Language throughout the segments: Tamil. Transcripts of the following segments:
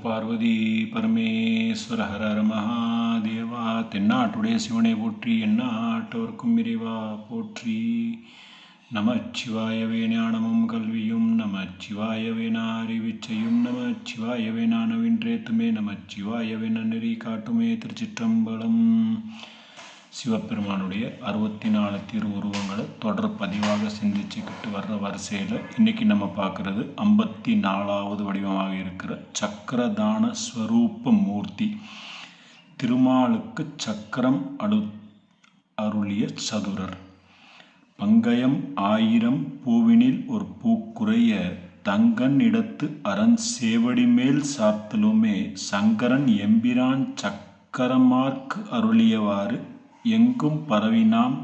நம பார்வதி பரமேஸ்வர ஹரர் மகாதேவா தென்னாட்டுடைய சிவனை போற்றி எந்நாட்டவர்க்கும் இறைவா போற்றி. நமச்சிவாயவே ஞானமும் கல்வியும் நமச்சிவாயவே அறிவிச்சையும் நமச்சிவாயவே நானவின்றேத்துமே நமச்சிவாயவே நன்னெறி காட்டுமே திருச்சிற்றம்பலம். சிவபெருமானுடைய அறுபத்தி நாலு திருவுருவங்களை தொடர் பதிவாக சிந்திச்சுக்கிட்டு வர்ற வரிசையில் இன்றைக்கி நம்ம பார்க்குறது ஐம்பத்தி நாலாவது வடிவமாக இருக்கிற சக்கரதான ஸ்வரூப மூர்த்தி. திருமாலுக்கு சக்கரம் அடு அருளிய சதுரர். பங்கயம் ஆயிரம் பூவினில் ஒரு பூக்குறைய தங்கன் இடத்து அரண் சேவடி மேல் சாத்தலுமே சங்கரன் எம்பிரான் சக்கரமார்க்கு அருளியவாறு எங்கும் பரவினாம்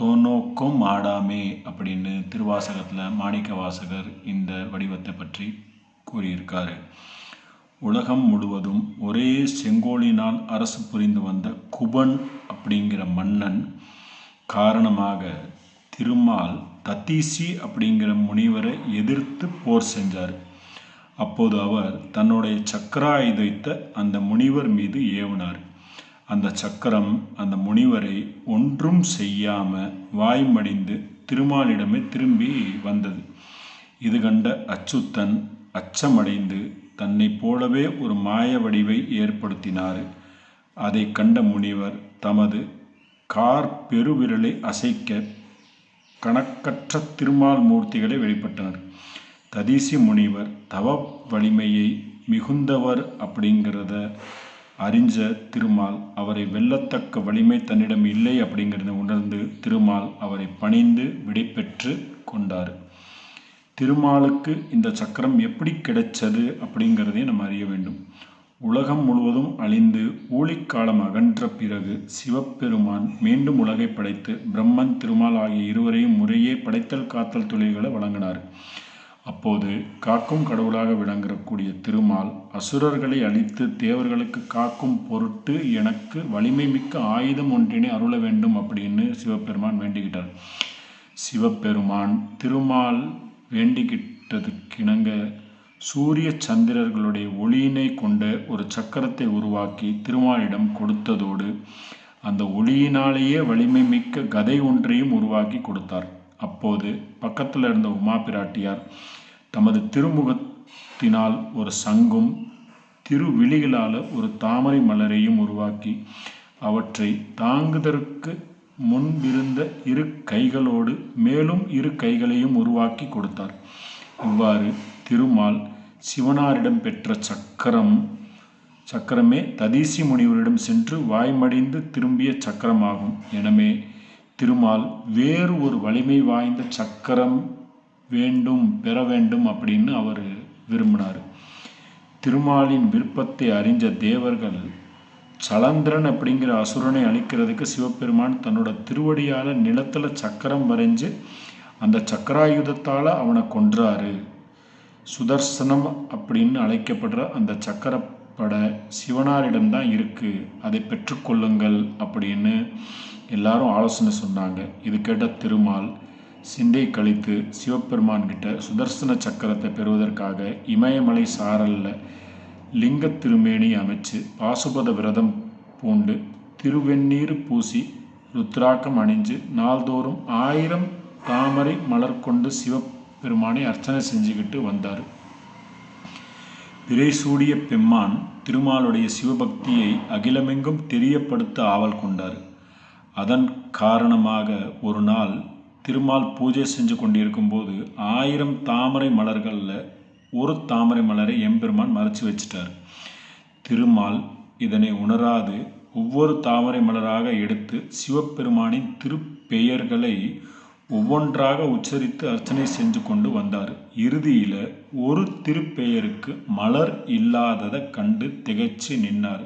தோனோக்கும் ஆடாமே அப்படின்னு திருவாசகத்தில் மாணிக்க வாசகர் இந்த வடிவத்தை பற்றி கூறியிருக்காரு. உலகம் முழுவதும் ஒரே செங்கோலினால் அரசு புரிந்து வந்த குபன் அப்படிங்கிற மன்னன் காரணமாக திருமால் தத்தீசி அப்படிங்கிற முனிவரை எதிர்த்து போர் செஞ்சார். அப்போது அவர் தன்னுடைய சக்கராயுதத்தை அந்த முனிவர் மீது ஏவினார். அந்த சக்கரம் அந்த முனிவரை ஒன்றும் செய்யாமல் வாய்மடிந்து திருமாலிடமே திரும்பி வந்தது. இது கண்ட அச்சுத்தன் அச்சமடைந்து தன்னை போலவே ஒரு மாய வடிவை ஏற்படுத்தினார். அதை கண்ட முனிவர் தமது கார் பெருவிரலை அசைக்க கணக்கற்ற திருமால் மூர்த்திகளை வெளிப்பட்டனர். ததீசி முனிவர் தவ வலிமையை மிகுந்தவர் அப்படிங்கிறத அறிஞ்ச திருமால் அவரை வெல்லத்தக்க வலிமை தன்னிடம் இல்லை அப்படிங்கிறத உணர்ந்து திருமால் அவரை பணிந்து விடைபெற்று கொண்டார். திருமாலுக்கு இந்த சக்கரம் எப்படி கிடைச்சது அப்படிங்கிறதே நம்ம அறிய வேண்டும். உலகம் முழுவதும் அழிந்து ஊழிக்காலம் அகன்ற பிறகு சிவபெருமான் மீண்டும் உலகை படைத்து பிரம்மன் திருமால் ஆகிய இருவரையும் முறையே படைத்தல் காத்தல் தொழில்களை வழங்கினார். அப்போது காக்கும் கடவுளாக விளங்கக்கூடிய திருமால் அசுரர்களை அழித்து தேவர்களுக்கு காக்கும் பொருட்டு எனக்கு வலிமை மிக்க ஆயுதம் ஒன்றினை அருள வேண்டும் அப்படின்னு சிவபெருமான் வேண்டிக்கிட்டார். சிவபெருமான் திருமால் வேண்டிக்கிட்டதுக்கிணங்க சூரிய சந்திரர்களுடைய ஒளியினை கொண்ட ஒரு சக்கரத்தை உருவாக்கி திருமாலிடம் கொடுத்ததோடு அந்த ஒளியினாலேயே வலிமை மிக்க கதை ஒன்றையும் உருவாக்கி கொடுத்தார். அப்போது பக்கத்தில் இருந்த உமா பிராட்டியார் தமது திருமுகத்தினால் ஒரு சங்கும் திருவிழிகளால் ஒரு தாமரை மலரையும் உருவாக்கி அவற்றை தாங்குதற்கு முன்பிருந்த இரு கைகளோடு மேலும் இரு கைகளையும் உருவாக்கி கொடுத்தார். இவ்வாறு திருமால் சிவனாரிடம் பெற்ற சக்கரம் சக்கரமே ததீசி முனிவரிடம் சென்று வாய்மடிந்து திரும்பிய சக்கரமாகும். எனவே திருமால் வேறு ஒரு வலிமை வாய்ந்த சக்கரம் வேண்டும் பெற வேண்டும் அப்படின்னு அவர் விரும்பினார். திருமாலின் விருப்பத்தை அறிஞ்ச தேவர்கள் சலந்திரன் அப்படிங்கிற அசுரனை அழிக்கிறதுக்கு சிவபெருமான் தன்னோட திருவடியால் நிலத்தில் சக்கரம் வரைஞ்சு அந்த சக்கராயுதத்தால் அவனை கொன்றாரு. சுதர்சனம் அப்படின்னு அழைக்கப்படுற அந்த பட சிவனாரிடம்தான் இருக்குது அதை பெற்றுக்கொள்ளுங்கள் அப்படின்னு எல்லாரும் ஆலோசனை சொன்னாங்க. இது கேட்ட திருமால் சிந்தை கழித்து சிவபெருமான்கிட்ட சுதர்சன சக்கரத்தை பெறுவதற்காக இமயமலை சாரலில் லிங்க திருமேனி அமைச்சு பாசுபத விரதம் பூண்டு திருவெண்ணீர் பூசி ருத்ராக்கம் அணிஞ்சு நாள்தோறும் ஆயிரம் தாமரை மலர் கொண்டு சிவபெருமானை அர்ச்சனை செஞ்சுக்கிட்டு வந்தார். திரைசூடிய பெம்மான் திருமாலுடைய சிவபக்தியை அகிலமெங்கும் தெரியப்படுத்த ஆவல் கொண்டார். அதன் காரணமாக ஒரு நாள் திருமால் பூஜை செஞ்சு கொண்டிருக்கும்போது ஆயிரம் தாமரை மலர்களில் ஒரு தாமரை மலரை எம்பெருமான் மறைச்சி வச்சிட்டார். திருமால் இதனை உணராது ஒவ்வொரு தாமரை மலராக எடுத்து சிவபெருமானின் திருப்பெயர்களை ஒவ்வொன்றாக உச்சரித்து அர்ச்சனை செஞ்சு கொண்டு வந்தார். இறுதியில் ஒரு திருப்பெயருக்கு மலர் இல்லாததை கண்டு திகைச்சு நின்னார்.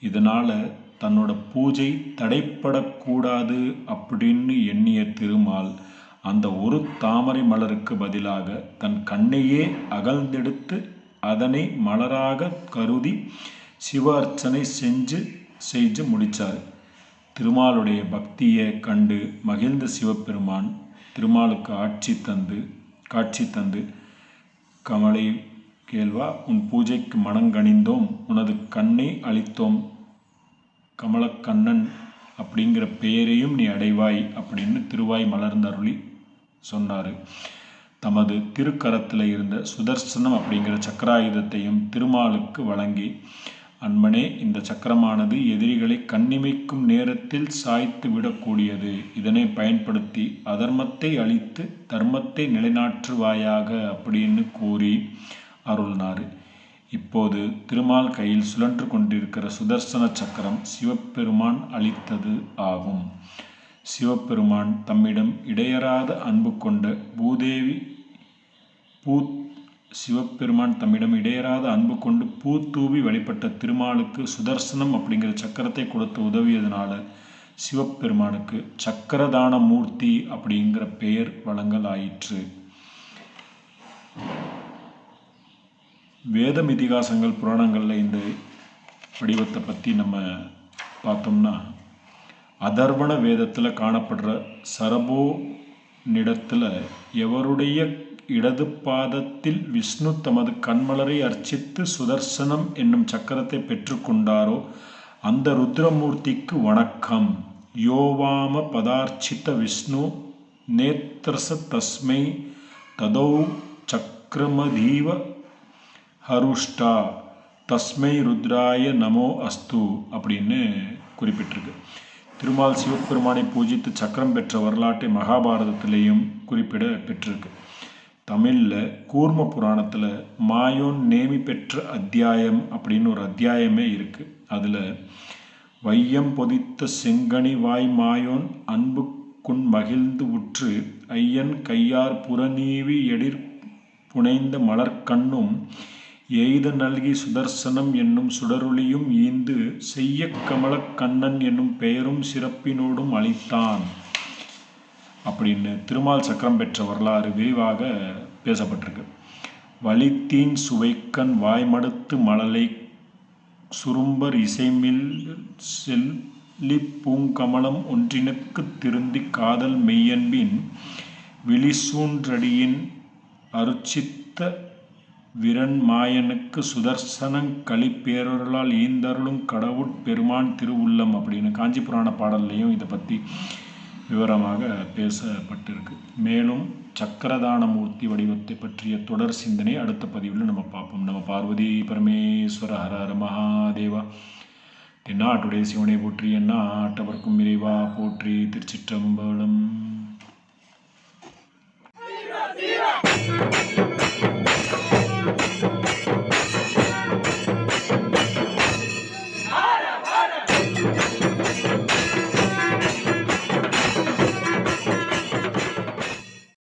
இதனால் தன்னோட பூஜை தடைப்படக்கூடாது அப்படின்னு எண்ணிய திருமால் அந்த ஒரு தாமரை மலருக்கு பதிலாக தன் கண்ணையே அகழ்ந்தெடுத்து அதனை மலராக கருதி சிவ அர்ச்சனை செஞ்சு செஞ்சு முடித்தார் திருமாலுடைய பக்தியை கண்டு மகிழ்ந்த சிவபெருமான் திருமாலுக்கு ஆட்சி தந்து காட்சி தந்து கமலை கேள்வா உன் பூஜைக்கு மனங்கணிந்தோம் உனது கண்ணை அளித்தோம் கமலக்கண்ணன் அப்படிங்கிற பெயரையும் நீ அடைவாய் அப்படின்னு திருவாய் மலர்ந்தருளி சொன்னார். தமது திருக்கரத்தில் இருந்த சுதர்சனம் அப்படிங்கிற சக்கராயுதத்தையும் திருமாலுக்கு வழங்கி அன்பனே இந்த சக்கரமானது எதிரிகளை கண்ணிமைக்கும் நேரத்தில் சாய்த்து விடக்கூடியது. இதனை பயன்படுத்தி அதர்மத்தை அழித்து தர்மத்தை நிலைநாற்றுவாயாக அப்படின்னு கூறி அருள்னார். இப்போது திருமால் கையில் சுழன்று கொண்டிருக்கிற சுதர்சன சக்கரம் சிவபெருமான் அளித்தது ஆகும். சிவபெருமான் தம்மிடம் இடையறாத அன்பு கொண்ட பூதேவி பூத் சிவபெருமான் தம்மிடம் இடையராத அன்பு கொண்டு பூத்தூவி வழிபட்ட திருமாலுக்கு சுதர்சனம் அப்படிங்கிற சக்கரத்தை கொடுத்து உதவியதுனால சிவபெருமானுக்கு சக்கரதான மூர்த்தி அப்படிங்கிற பெயர் வழங்கல் ஆயிற்று வேதம் இதிகாசங்கள் புராணங்களில் இந்த வடிவத்தை பற்றி நம்ம பார்த்தோம்னா அதர்வண வேதத்தில் காணப்படுற சரபோ நிடத்தில் எவருடைய இடது பாதத்தில் விஷ்ணு தமது கண்மலரை அர்ச்சித்து சுதர்சனம் என்னும் சக்கரத்தை பெற்றுக்கொண்டாரோ அந்த ருத்ரமூர்த்திக்கு வணக்கம். யோவாம பதார்ச்சித விஷ்ணு நேத்திரச தஸ்மை ததௌ சக்கரமதீவ ஹருஷ்டா தஸ்மை ருத்ராய நமோ அஸ்து அப்படின்னு குறிப்பிட்டிருக்கு. திருமால் சிவபெருமானை பூஜித்து சக்கரம் பெற்ற வரலாற்றை மகாபாரதத்திலேயும் குறிப்பிட பெற்றிருக்கு. தமிழில் கூர்ம புராணத்தில் மாயோன் நேமி பெற்ற அத்தியாயம் அப்படின்னு ஒரு அத்தியாயமே இருக்குது அதில் வையம் பொதித்த செங்கனி வாய் மாயோன் அன்புக்குன் மகிழ்ந்து உற்று ஐயன் கையார் புறநீவி எடிர் புனைந்த மலர்க்கண்ணும் எய்த நல்கி சுதர்சனம் என்னும் சுடருளியும் ஈந்து செய்ய கமலக் கண்ணன் என்னும் பெயரும் சிறப்பினோடும் அளித்தான். அப்படின்னு திருமால் சக்கரம் பெற்ற வரலாறு விரிவாக பேசப்பட்டிருக்கு. வலித்தீன் சுவைக்கண் வாய்மடுத்து மழலை சுரும்பர் இசைமில் செல்லி பூங்கமலம் ஒன்றினுக்கு திருந்தி காதல் மெய்யன்பின் விழிசூன்றடியின் அருச்சித்த விரன் மாயனுக்கு சுதர்சனங் களிப்பேரொருளால் ஈந்தருளும் கடவுட் பெருமான் திருவுள்ளம் அப்படின்னு காஞ்சி புராண பாடல்லையும் இதை பற்றி விவரமாக பேசப்பட்டிருக்கு. மேலும் சக்கரதானமூர்த்தி வடிவத்தை பற்றிய தொடர் சிந்தனை அடுத்த பதிவில் நம்ம பார்ப்போம். நம்ம பார்வதி பரமேஸ்வர ஹர ஹர மகாதேவா. தென்னாட்டுடைய சிவனை போற்றி என்ன ஆட்டவர்க்கும் இறைவா போற்றி திருச்சிற்றம்பலம்.